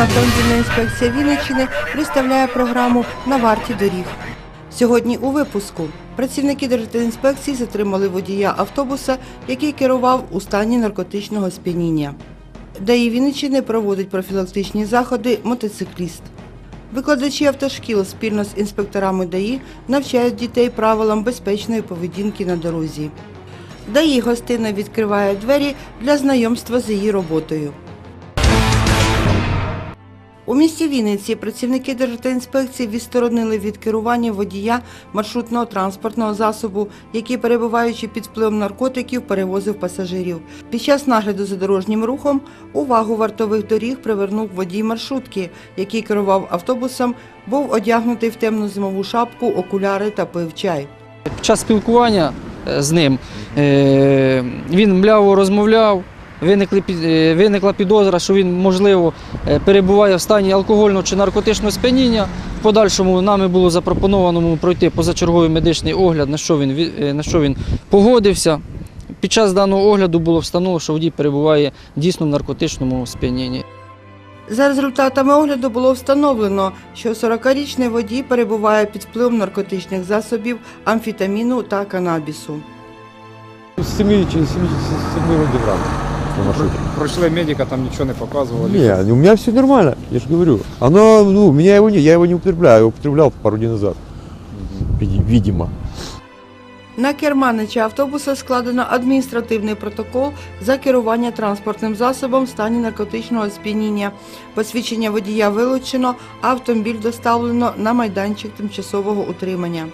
Автомобільна інспекція Вінниччини представляє програму на варті доріг. Сьогодні у випуску працівники Держінспекції затримали водія автобуса, який керував у стані наркотичного сп'яніння. ДАІ Вінниччини проводить профілактичні заходи мотоцикліст. Викладачі автошкіл спільно з інспекторами ДАІ навчають дітей правилам безпечної поведінки на дорозі. ДАІ гостинно відкриває двері для знайомства з її роботою. У місті Вінниці працівники Державтоінспекції відсторонили від керування водія маршрутного транспортного засобу, який, перебуваючи під впливом наркотиків, перевозив пасажирів. Під час нагляду за дорожнім рухом увагу вартових доріг привернув водій маршрутки, який керував автобусом, був одягнутий в темну зимову шапку, окуляри та пив чай. Під час спілкування е, з ним е, він мляво розмовляв, виникли під- е, виникла підозра, що він, можливо, е, перебуває в стані алкогольного чи наркотичного сп'яніння. В подальшому нами було запропоновано пройти позачерговий медичний огляд, на що він, ві- е, на що він погодився. Під час даного огляду було встановлено, що водій перебуває дійсно в наркотичному сп'янінні. За результатами огляду було встановлено, що 40-річний водій перебуває під впливом наркотичних засобів, амфетаміну та канабісу. С 7 чи 7 вроде грамм на маршруте. Пройшли медика, там нічого не показували. Не, у меня все нормально, я же говорю. Оно, ну, у меня его не, я его не употребляю, я его употреблял пару дней назад. Види- Видимо. На керманича автобуса складено адміністративний протокол за керування транспортним засобом в стані наркотичного сп'яніння. Посвідчення водія вилучено, а автомобіль доставлено на майданчик тимчасового утримання.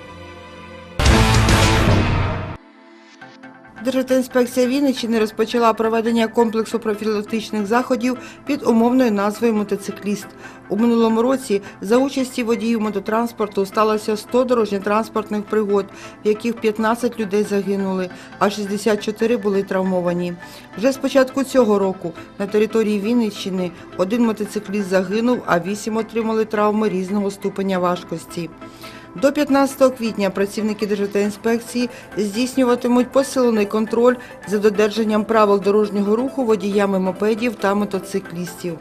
Державтоінспекція Вінниччини розпочала проведення комплексу профілактичних заходів під умовною назвою мотоцикліст. У минулому році за участі водіїв мототранспорту сталося 100 дорожньо-транспортних пригод, в яких 15 людей загинули, а 64 були травмовані. Вже з початку цього року на території Вінниччини один мотоцикліст загинув, а 8 отримали травми різного ступеня важкості. До 15 квітня працівники Державтоінспекції здійснюватимуть посилений контроль за додержанням правил дорожнього руху водіями мопедів та мотоциклістів.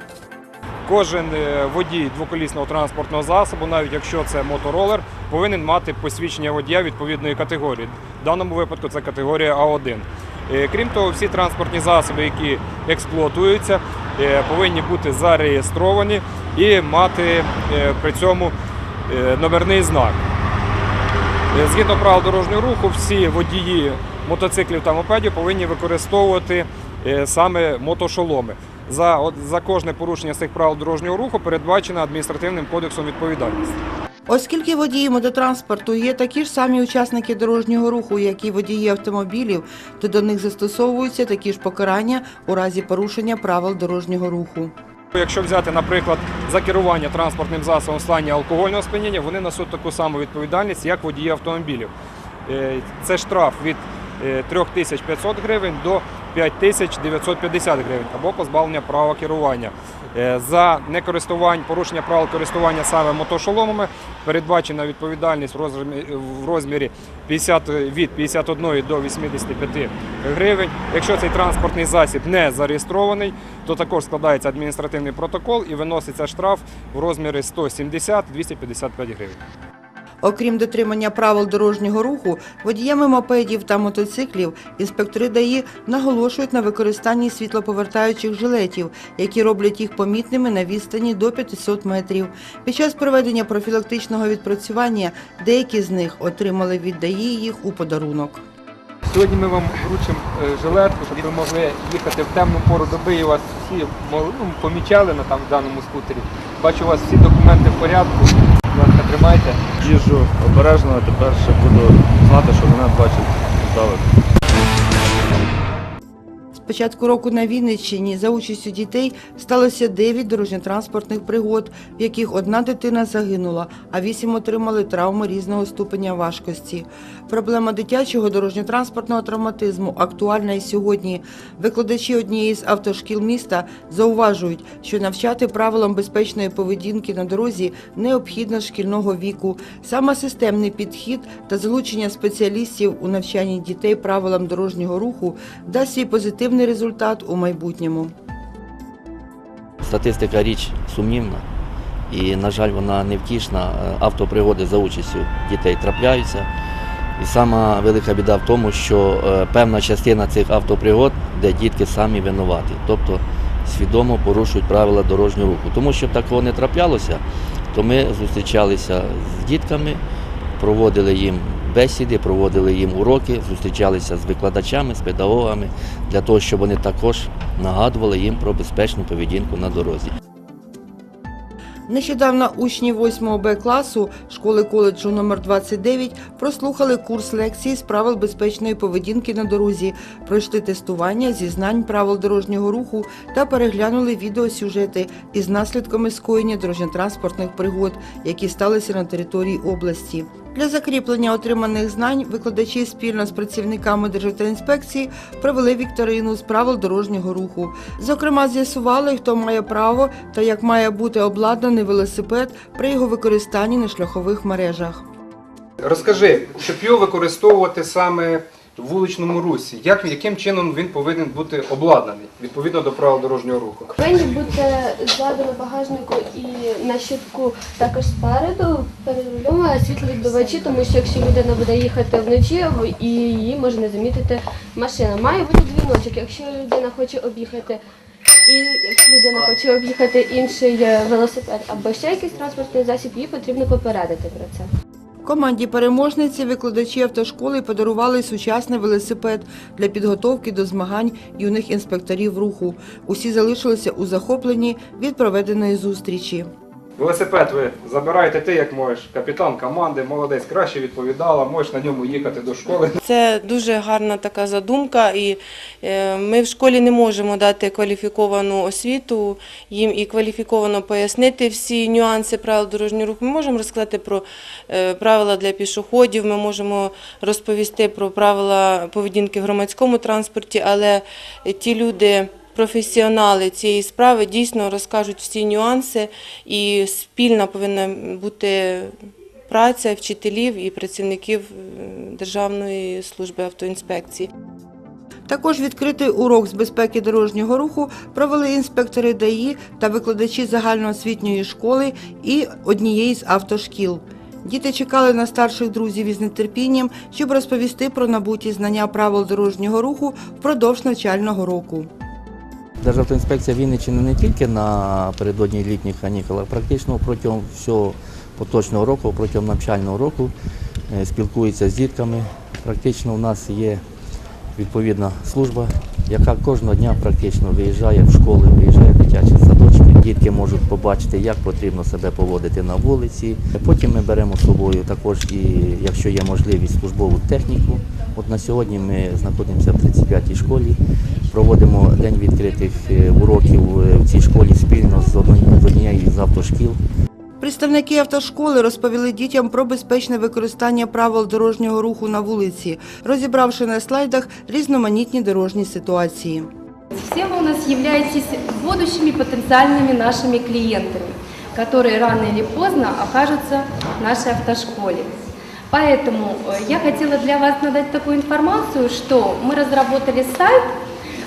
Кожен е, водій двоколісного транспортного засобу, навіть якщо це моторолер, повинен мати посвідчення водія відповідної категорії. В даному випадку це категорія А1. Е, Крім того, всі транспортні засоби, які експлуатуються, е, повинні бути зареєстровані і мати при цьому номерний знак. Е, Згідно правил дорожнього руху, всі водії мотоциклів та мопедів повинні використовувати е, саме мотошоломи. За, за кожне порушення цих правил дорожнього руху передбачена адміністративним кодексом відповідальність. Оскільки водії мототранспорту є такі ж самі учасники дорожнього руху, як і водії автомобілів, то до них застосовуються такі ж покарання у разі порушення правил дорожнього руху. Якщо взяти, наприклад, за керування транспортним засобом в стані алкогольного сп'яніння, вони несуть таку саму відповідальність, як водії автомобілів. Е, Це штраф від 3500 гривень до 5950 гривень або позбавлення права керування. Е, За некористування, порушення правил користування саме мотошоломами передбачена відповідальність в розмірі 50, від 51 до 85 гривень. Якщо цей транспортний засіб не зареєстрований, то також складається адміністративний протокол і виноситься штраф в розмірі 170-255 гривень. Окрім дотримання правил дорожнього руху, водіями мопедів та мотоциклів інспектори ДАІ наголошують на використанні світлоповертаючих жилетів, які роблять їх помітними на відстані до 500 метрів. Під час проведення профілактичного відпрацювання деякі з них отримали від ДАІ їх у подарунок. Сьогодні ми вам вручимо е, жилетку, щоб ви могли їхати в темну пору доби і вас всі ну, помічали на там в даному скутері. Бачу, у вас всі документи в порядку. Тримайте. Їжджу обережно, а тепер ще буду знати, що мене бачить здалеку. Початку року на Вінниччині за участю дітей сталося 9 дорожньо-транспортних пригод, в яких одна дитина загинула, а 8 отримали травми різного ступеня важкості. Проблема дитячого дорожньо-транспортного травматизму актуальна і сьогодні. Викладачі однієї з автошкіл міста зауважують, що навчати правилам безпечної поведінки на дорозі необхідно шкільного віку. Саме системний підхід та залучення спеціалістів у навчанні дітей правилам дорожнього руху дасть свій позитивний результат у майбутньому. статистика річ сумнівна. І, на жаль, вона невтішна. Автопригоди за участю дітей трапляються. І сама велика біда в тому, що е, певна частина цих автопригод, де дітки самі винуваті, тобто свідомо порушують правила дорожнього руху. Тому щоб такого не траплялося, то ми зустрічалися з дітками, проводили їм бесіди, проводили їм уроки, зустрічалися з викладачами, з педагогами, для того, щоб вони також нагадували їм про безпечну поведінку на дорозі. Нещодавно учні 8 Б класу школи коледжу номер 29 прослухали курс лекцій з правил безпечної поведінки на дорозі, пройшли тестування зі знань правил дорожнього руху та переглянули відеосюжети із наслідками скоєння дорожньо-транспортних пригод, які сталися на території області. Для закріплення отриманих знань викладачі спільно з працівниками Державтоінспекції провели вікторину з правил дорожнього руху. Зокрема, з'ясували, хто має право та як має бути обладнаний велосипед при його використанні на шляхових мережах. Розкажи, щоб його використовувати саме в вуличному русі, як, яким чином він повинен бути обладнаний відповідно до правил дорожнього руху? Повинні бути ззаду на багажнику і на щитку також спереду перед рулем світловідбивачі, тому що якщо людина буде їхати вночі, і її може не замітити машина. Має бути дзвіночок, якщо людина хоче об'їхати. І якщо людина хоче об'їхати інший е, велосипед або ще якийсь транспортний засіб, їй потрібно попередити про це. Команді переможниці викладачі автошколи подарували сучасний велосипед для підготовки до змагань юних інспекторів руху. Усі залишилися у захопленні від проведеної зустрічі. Велосипед ви забираєте ти, як можеш. Капітан команди, молодець, краще відповідала, можеш на ньому їхати до школи. Це дуже гарна така задумка, і е, ми в школі не можемо дати кваліфіковану освіту, їм і кваліфіковано пояснити всі нюанси правил дорожнього руху. Ми можемо розказати про е, правила для пішоходів, ми можемо розповісти про правила поведінки в громадському транспорті, але ті люди. Професіонали цієї справи дійсно розкажуть всі нюанси, і спільна повинна бути праця вчителів і працівників е, Державної служби автоінспекції. Також відкритий урок з безпеки дорожнього руху провели інспектори ДАІ та викладачі загальноосвітньої школи і однієї з автошкіл. Діти чекали на старших друзів із нетерпінням, щоб розповісти про набуті знання правил дорожнього руху впродовж навчального року. Державтоінспекція Вінниччини не тільки напередодні літніх канікул, практично протягом всього поточного року, протягом навчального року е, спілкується з дітками. Практично у нас є відповідна служба, яка кожного дня практично виїжджає в школи, виїжджає в дитячі садочки. Дітки можуть побачити, як потрібно себе поводити на вулиці. Потім ми беремо з собою також і, якщо є можливість, службову техніку. От на сьогодні ми знаходимося в 35-й школі, проводимо день відкритих е, уроків е, в цій школі спільно з однією з автошкіл. Представники автошколи розповіли дітям про безпечне використання правил дорожнього руху на вулиці, розібравши на слайдах різноманітні дорожні ситуації. Все вы у нас являетесь будущими потенциальными нашими клиентами, которые рано или поздно окажутся в нашей автошколе. Поэтому э, я хотела для вас надать такую информацию, что мы разработали сайт,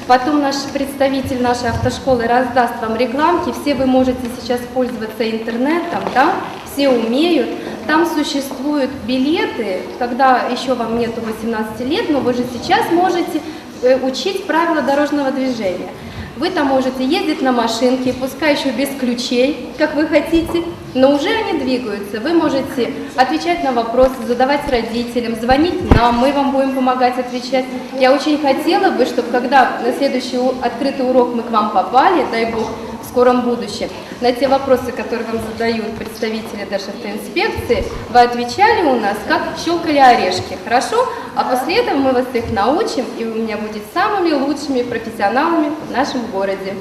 потом наш представитель нашей автошколы раздаст вам рекламки, все вы можете сейчас пользоваться интернетом, да, все умеют. Там существуют билеты, когда еще вам нету 18 лет, но вы же сейчас можете э, учить правила дорожного движения. Вы там можете ездить на машинке, пускай еще без ключей, как вы хотите, но уже они двигаются. Вы можете отвечать на вопросы, задавать родителям, звонить нам, мы вам будем помогать отвечать. Я очень хотела бы, чтобы когда на следующий открытый урок мы к вам попали, дай бог, в скором будущем, на те вопросы, которые вам задают представители Державтоинспекции, вы отвечали у нас, как щелкали орешки, хорошо? А после этого мы вас их научим, и вы у меня будете самыми лучшими профессионалами в нашем городе.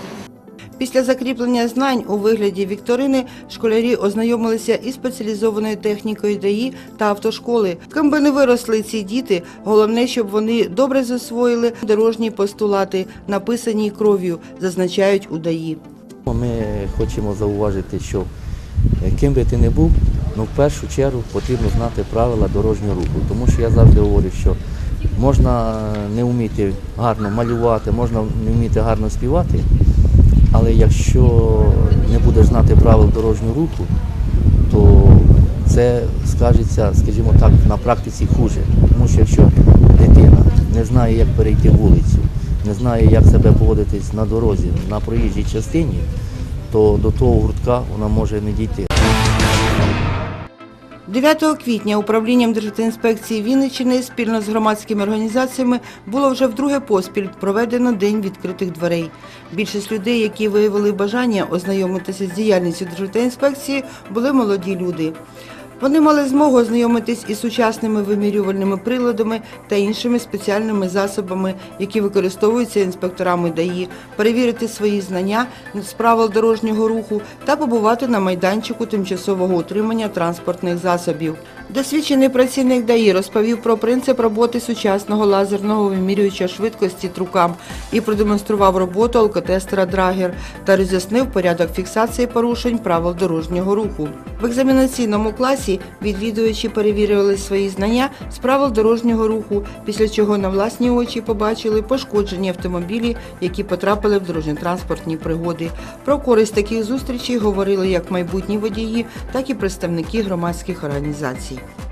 Після закріплення знань у вигляді вікторини школярі ознайомилися із спеціалізованою технікою ДАІ та автошколи. Ким би не виросли ці діти, головне, щоб вони добре засвоїли дорожні постулати, написані кров'ю, зазначають у ДАІ. Ми хочемо зауважити, що е, ким би ти не був, ну в першу чергу потрібно знати правила дорожнього руху. Тому що я завжди говорю, що можна не вміти гарно малювати, можна не вміти гарно співати, Але якщо не будеш знати правил дорожнього руху, то це скажеться, скажімо так, на практиці хуже. Тому що якщо дитина не знає, як перейти вулицю, не знає, як себе поводитись на дорозі, на проїжджій частині, то до того гуртка вона може не дійти. 9 квітня управлінням Держінспекції Вінниччини спільно з громадськими організаціями було вже вдруге поспіль проведено День відкритих дверей. Більшість людей, які виявили бажання ознайомитися з діяльністю Держінспекції, були молоді люди. Вони мали змогу ознайомитись із сучасними вимірювальними приладами та іншими спеціальними засобами, які використовуються інспекторами ДАІ, перевірити свої знання з правил дорожнього руху та побувати на майданчику тимчасового утримання транспортних засобів. Досвідчений працівник ДАІ розповів про принцип роботи сучасного лазерного вимірювача швидкості трукам і продемонстрував роботу алкотестера Драгер та роз'яснив порядок фіксації порушень правил дорожнього руху. В екзаменаційному класі відвідувачі перевірювали свої знання з правил дорожнього руху, після чого на власні очі побачили пошкоджені автомобілі, які потрапили в дорожньо-транспортні пригоди. Про користь таких зустрічей говорили як майбутні водії, так і представники громадських організацій. Thank you.